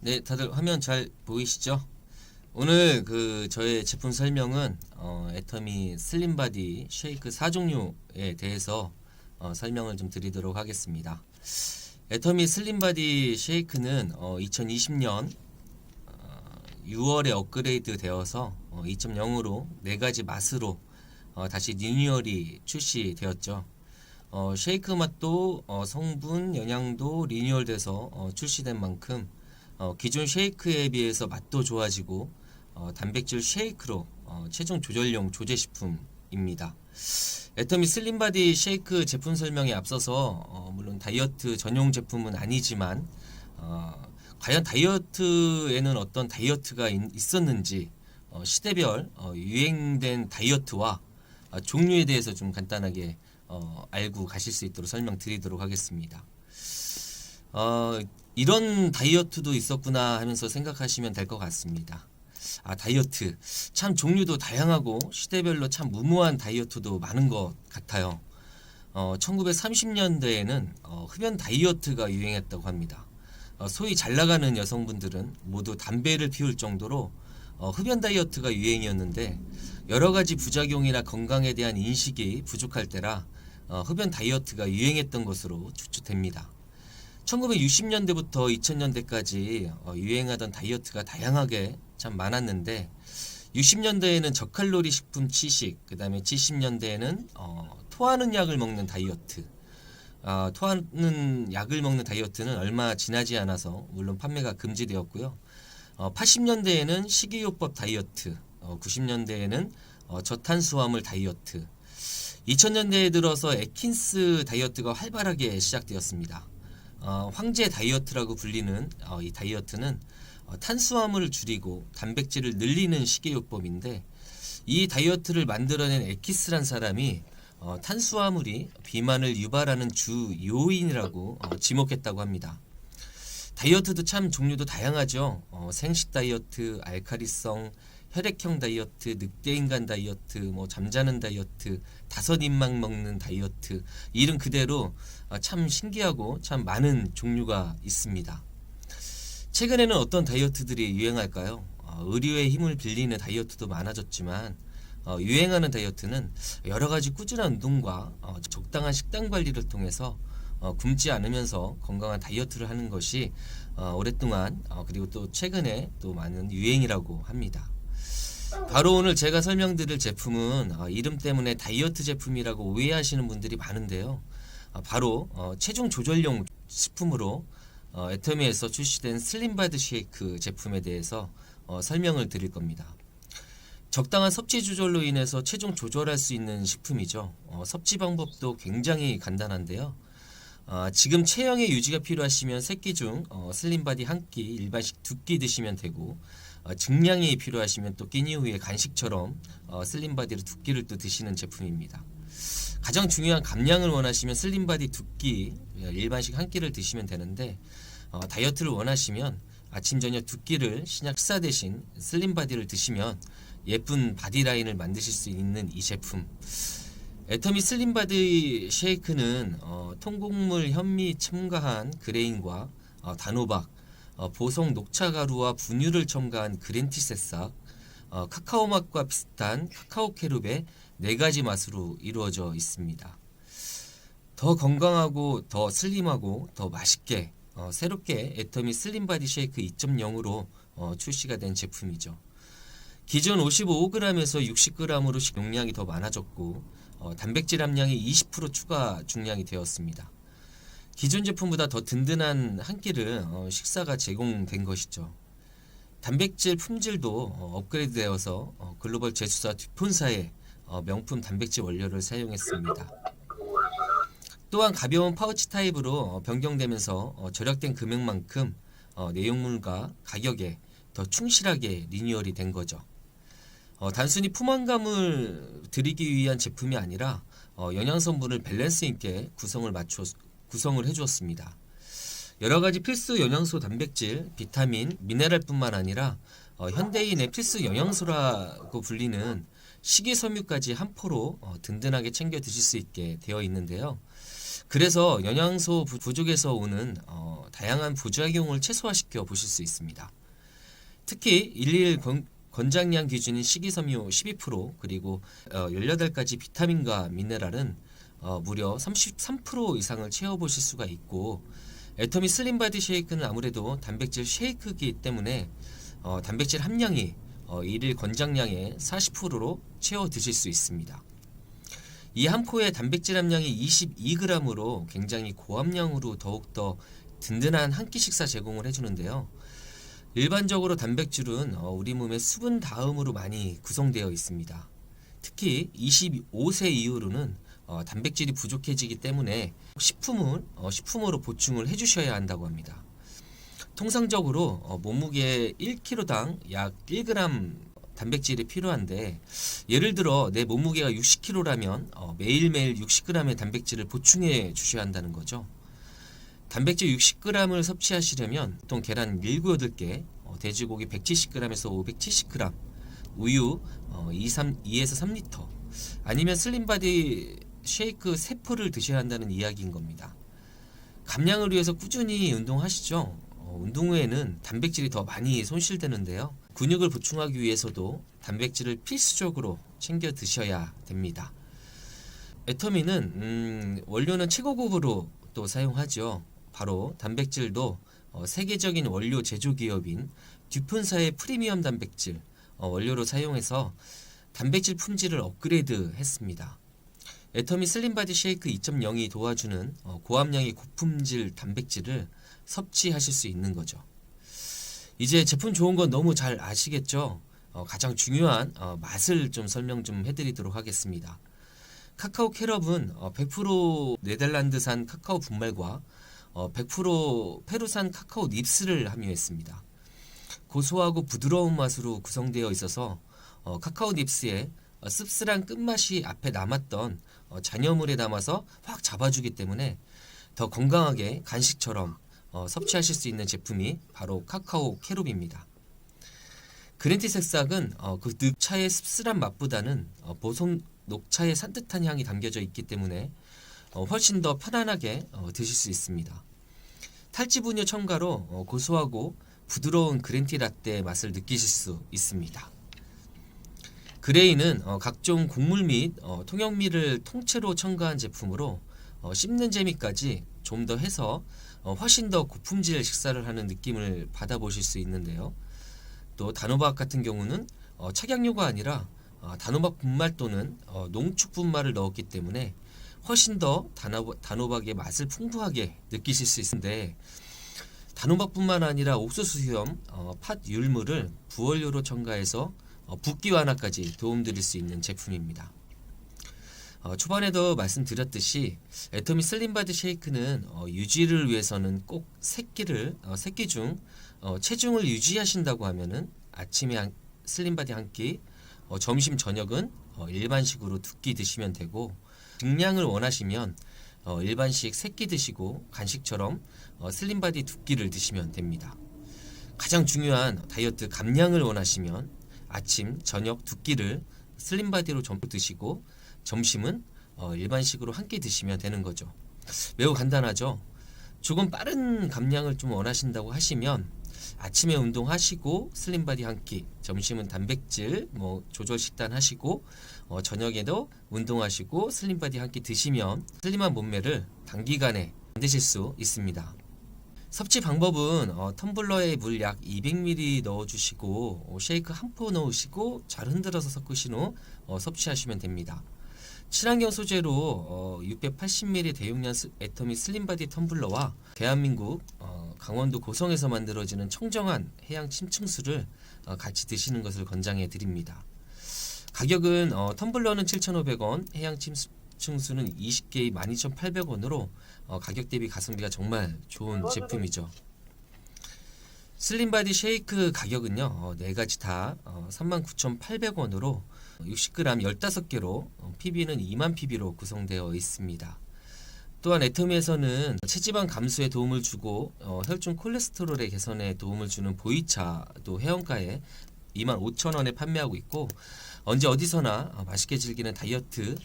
네, 다들 화면 잘 보이시죠? 오늘 그 저의 제품 설명은 어, 애터미 슬림바디 쉐이크 4종류에 대해서 어, 설명을 좀 드리도록 하겠습니다. 애터미 슬림바디 쉐이크는 어, 2020년 6월에 업그레이드 되어서 어, 2.0으로 네 가지 맛으로 어, 다시 리뉴얼이 출시되었죠. 어, 쉐이크 맛도 어, 성분, 영양도 리뉴얼돼서 어, 출시된 만큼 어, 기존 쉐이크에 비해서 맛도 좋아지고 어, 단백질 쉐이크로 어, 체중 조절용 조제 식품입니다. 애터미 슬림바디 쉐이크 제품 설명에 앞서서 어, 물론 다이어트 전용 제품은 아니지만 어, 과연 다이어트에는 어떤 다이어트가 있, 있었는지 어, 시대별 어, 유행된 다이어트와 어, 종류에 대해서 좀 간단하게 어, 알고 가실 수 있도록 설명드리도록 하겠습니다. 어, 이런 다이어트도 있었구나 하면서 생각하시면 될 것 같습니다. 아, 다이어트. 참 종류도 다양하고 시대별로 참 무모한 다이어트도 많은 것 같아요. 어, 1930년대에는 어, 흡연 다이어트가 유행했다고 합니다. 어, 소위 잘 나가는 여성분들은 모두 담배를 피울 정도로 어, 흡연 다이어트가 유행이었는데 여러 가지 부작용이나 건강에 대한 인식이 부족할 때라 어, 흡연 다이어트가 유행했던 것으로 추측됩니다. 1960년대부터 2000년대까지 어, 유행하던 다이어트가 다양하게 참 많았는데 60년대에는 저칼로리 식품 치식, 그 다음에 70년대에는 어, 토하는 약을 먹는 다이어트. 아, 토하는 약을 먹는 다이어트는 얼마 지나지 않아서 물론 판매가 금지되었고요. 어, 80년대에는 식이요법 다이어트, 어, 90년대에는 어, 저탄수화물 다이어트, 2000년대에 들어서 에킨스 다이어트가 활발하게 시작되었습니다. 어, 황제 다이어트라고 불리는 어, 이 다이어트는 어, 탄수화물을 줄이고 단백질을 늘리는 식이요법인데 이 다이어트를 만들어낸 에키스란 사람이 어, 탄수화물이 비만을 유발하는 주 요인이라고 어, 지목했다고 합니다. 다이어트도 참 종류도 다양하죠. 어, 생식 다이어트, 알카리성, 혈액형 다이어트, 늑대인간 다이어트, 뭐 잠자는 다이어트, 다섯 입만 먹는 다이어트 이름 그대로 아, 참 신기하고 참 많은 종류가 있습니다. 최근에는 어떤 다이어트들이 유행할까요? 어, 의료의 힘을 빌리는 다이어트도 많아졌지만 어, 유행하는 다이어트는 여러 가지 꾸준한 운동과 어, 적당한 식단 관리를 통해서 어, 굶지 않으면서 건강한 다이어트를 하는 것이 어, 오랫동안 어, 그리고 또 최근에 또 많은 유행이라고 합니다. 바로 오늘 제가 설명드릴 제품은 어, 이름 때문에 다이어트 제품이라고 오해하시는 분들이 많은데요. 어, 바로 어, 체중 조절용 식품으로 어, 애터미에서 출시된 슬림바드 쉐이크 제품에 대해서 어, 설명을 드릴 겁니다. 적당한 섭취 조절로 인해서 체중 조절할 수 있는 식품이죠. 어, 섭취 방법도 굉장히 간단한데요. 아, 지금 체형의 유지가 필요하시면 세끼 중 어, 슬림바디 한 끼, 일반식 두 끼 드시면 되고 어, 증량이 필요하시면 또 끼니 후에 간식처럼 어, 슬림 바디를 두 끼를 또 드시는 제품입니다. 가장 중요한 감량을 원하시면 슬림 바디 두 끼, 일반식 한 끼를 드시면 되는데 어, 다이어트를 원하시면 아침 저녁 두 끼를 신약 식사 대신 슬림 바디를 드시면 예쁜 바디 라인을 만드실 수 있는 이 제품. 애터미 슬림 바디 쉐이크는 어, 통곡물 현미 첨가한 그레인과 어, 단호박, 어, 보성 녹차 가루와 분유를 첨가한 그린티 새싹, 어, 카카오 맛과 비슷한 카카오 캐룹의 네 가지 맛으로 이루어져 있습니다. 더 건강하고 더 슬림하고 더 맛있게 어, 새롭게 애터미 슬림 바디 쉐이크 2.0으로 어, 출시가 된 제품이죠. 기존 55g에서 60g으로 용량이 더 많아졌고 어, 단백질 함량이 20% 추가 중량이 되었습니다. 기존 제품보다 더 든든한 한 끼를 어, 식사가 제공된 것이죠. 단백질 품질도 어, 업그레이드되어서 어, 글로벌 제수사 듀폰사의 어, 명품 단백질 원료를 사용했습니다. 또한 가벼운 파우치 타입으로 어, 변경되면서 어, 절약된 금액만큼 어, 내용물과 가격에 더 충실하게 리뉴얼이 된 거죠. 어, 단순히 포만감을 드리기 위한 제품이 아니라 어, 영양 성분을 밸런스 있게 구성을 맞추 구성을 해주었습니다. 여러 가지 필수 영양소, 단백질, 비타민, 미네랄뿐만 아니라 어, 현대인의 필수 영양소라고 불리는 식이섬유까지 한 포로 어, 든든하게 챙겨 드실 수 있게 되어 있는데요. 그래서 영양소 부- 부족에서 오는 어, 다양한 부작용을 최소화시켜 보실 수 있습니다. 특히 일일 권, 권장량 기준인 식이섬유 12% 그리고 어, 18가지 비타민과 미네랄은 어, 무려 33% 이상을 채워보실 수가 있고 애터미 슬림 바디 쉐이크는 아무래도 단백질 쉐이크이기 때문에 어, 단백질 함량이 어, 일일 권장량의 40%로 채워 드실 수 있습니다. 이 한 포의 단백질 함량이 22g으로 굉장히 고함량으로 더욱더 든든한 한 끼 식사 제공을 해주는데요. 일반적으로 단백질은 어, 우리 몸의 수분 다음으로 많이 구성되어 있습니다. 특히 25세 이후로는 어, 단백질이 부족해지기 때문에 식품을 어, 식품으로 보충을 해주셔야 한다고 합니다. 통상적으로 어, 몸무게 1kg당 약 1g 단백질이 필요한데 예를 들어 내 몸무게가 60kg라면 어, 매일매일 60g의 단백질을 보충해 주셔야 한다는 거죠. 단백질 60g을 섭취하시려면 보통 계란 7, 8개, 어, 돼지고기 170g에서 570g, 우유 어, 2, 3, 2에서 3리터, 아니면 슬림바디 쉐이크 3포를 드셔야 한다는 이야기인 겁니다. 감량을 위해서 꾸준히 운동하시죠. 어, 운동 후에는 단백질이 더 많이 손실되는데요. 근육을 보충하기 위해서도 단백질을 필수적으로 챙겨 드셔야 됩니다. 애터미는 음, 원료는 최고급으로 또 사용하죠. 바로 단백질도 어, 세계적인 원료 제조 기업인 듀폰사의 프리미엄 단백질 어, 원료로 사용해서 단백질 품질을 업그레이드 했습니다. 애터미 슬림바디 쉐이크 2.0이 도와주는 어, 고함량의 고품질 단백질을 섭취하실 수 있는 거죠. 이제 제품 좋은 건 너무 잘 아시겠죠? 어, 가장 중요한 어, 맛을 좀 설명 좀 해드리도록 하겠습니다. 카카오 캐럽은 어, 100% 네덜란드산 카카오 분말과 어, 100% 페루산 카카오 닙스를 함유했습니다. 고소하고 부드러운 맛으로 구성되어 있어서 어, 카카오 닙스의 어, 씁쓸한 끝맛이 앞에 남았던 어, 잔여물에 담아서 확 잡아주기 때문에 더 건강하게 간식처럼 어, 섭취하실 수 있는 제품이 바로 카카오 캐롭입니다. 그린티 색삭은 어, 그 녹차의 씁쓸한 맛보다는 어, 보송 녹차의 산뜻한 향이 담겨져 있기 때문에 어, 훨씬 더 편안하게 어, 드실 수 있습니다. 탈지 분유 첨가로 어, 고소하고 부드러운 그린티 라떼의 맛을 느끼실 수 있습니다. 그레이는 어, 각종 곡물 및 어, 통영미를 통째로 첨가한 제품으로 어, 씹는 재미까지 좀 더 해서 어, 훨씬 더 고품질 식사를 하는 느낌을 받아보실 수 있는데요. 또 단호박 같은 경우는 어, 착양료가 아니라 어, 단호박 분말 또는 어, 농축 분말을 넣었기 때문에 훨씬 더 단호박, 단호박의 맛을 풍부하게 느끼실 수 있는데 단호박뿐만 아니라 옥수수 수염, 어, 팥 율무를 부원료로 첨가해서 어, 붓기 완화까지 도움드릴 수 있는 제품입니다. 어, 초반에도 말씀드렸듯이 애터미 슬림바디 쉐이크는 어, 유지를 위해서는 꼭 새끼를 어, 새끼 중 어, 체중을 유지하신다고 하면은 아침에 한, 슬림바디 한 끼, 어, 점심 저녁은 어, 일반식으로 두 끼 드시면 되고 증량을 원하시면 어, 일반식 세 끼 드시고 간식처럼 어, 슬림바디 두 끼를 드시면 됩니다. 가장 중요한 다이어트 감량을 원하시면 아침, 저녁 두 끼를 슬림 바디로 전부 드시고 점심은 어, 일반식으로 한 끼 드시면 되는 거죠. 매우 간단하죠. 조금 빠른 감량을 좀 원하신다고 하시면 아침에 운동하시고 슬림 바디 한 끼, 점심은 단백질 뭐 조절 식단 하시고 어, 저녁에도 운동하시고 슬림 바디 한 끼 드시면 슬림한 몸매를 단기간에 만드실 수 있습니다. 섭취 방법은 어, 텀블러에 물 약 200ml 넣어주시고 어, 쉐이크 한 포 넣으시고 잘 흔들어서 섞으신 후 어, 섭취하시면 됩니다. 친환경 소재로 어, 680ml 대용량 스- 애터미 슬림바디 텀블러와 대한민국 어, 강원도 고성에서 만들어지는 청정한 해양 침층수를 어, 같이 드시는 것을 권장해 드립니다. 가격은 어, 텀블러는 7,500원, 해양 침 층수는 20개의 12,800원으로 어, 가격 대비 가성비가 정말 좋은 제품이죠. 슬림바디 쉐이크 가격은요, 어, 네 가지 다 어, 39,800원으로 60g 15개로 어, PB는 2만 PB로 구성되어 있습니다. 또한 애터미에서는 체지방 감소에 도움을 주고 어, 혈중 콜레스테롤의 개선에 도움을 주는 보이차도 회원가에 2만 5천 원에 판매하고 있고 언제 어디서나 어, 맛있게 즐기는 다이어트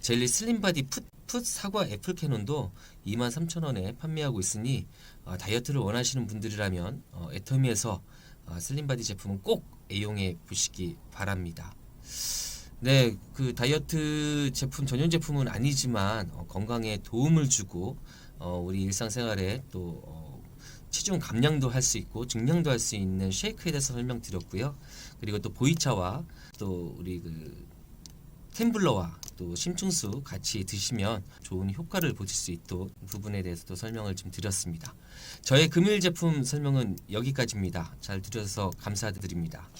젤리 슬림바디 풋, 풋 사과 애플 캐논도 23,000원에 판매하고 있으니 어, 다이어트를 원하시는 분들이라면 어, 애터미에서 어, 슬림바디 제품은 꼭 애용해 보시기 바랍니다. 네, 그 다이어트 제품 전용 제품은 아니지만 어, 건강에 도움을 주고 어, 우리 일상생활에 또 어, 체중 감량도 할 수 있고 증량도 할 수 있는 쉐이크에 대해서 설명드렸고요. 그리고 또 보이차와 또 우리 그 템블러와 또 심층수 같이 드시면 좋은 효과를 보실 수 있도록 부분에 대해서도 설명을 좀 드렸습니다. 저의 금일 제품 설명은 여기까지입니다. 잘 들어서 감사드립니다.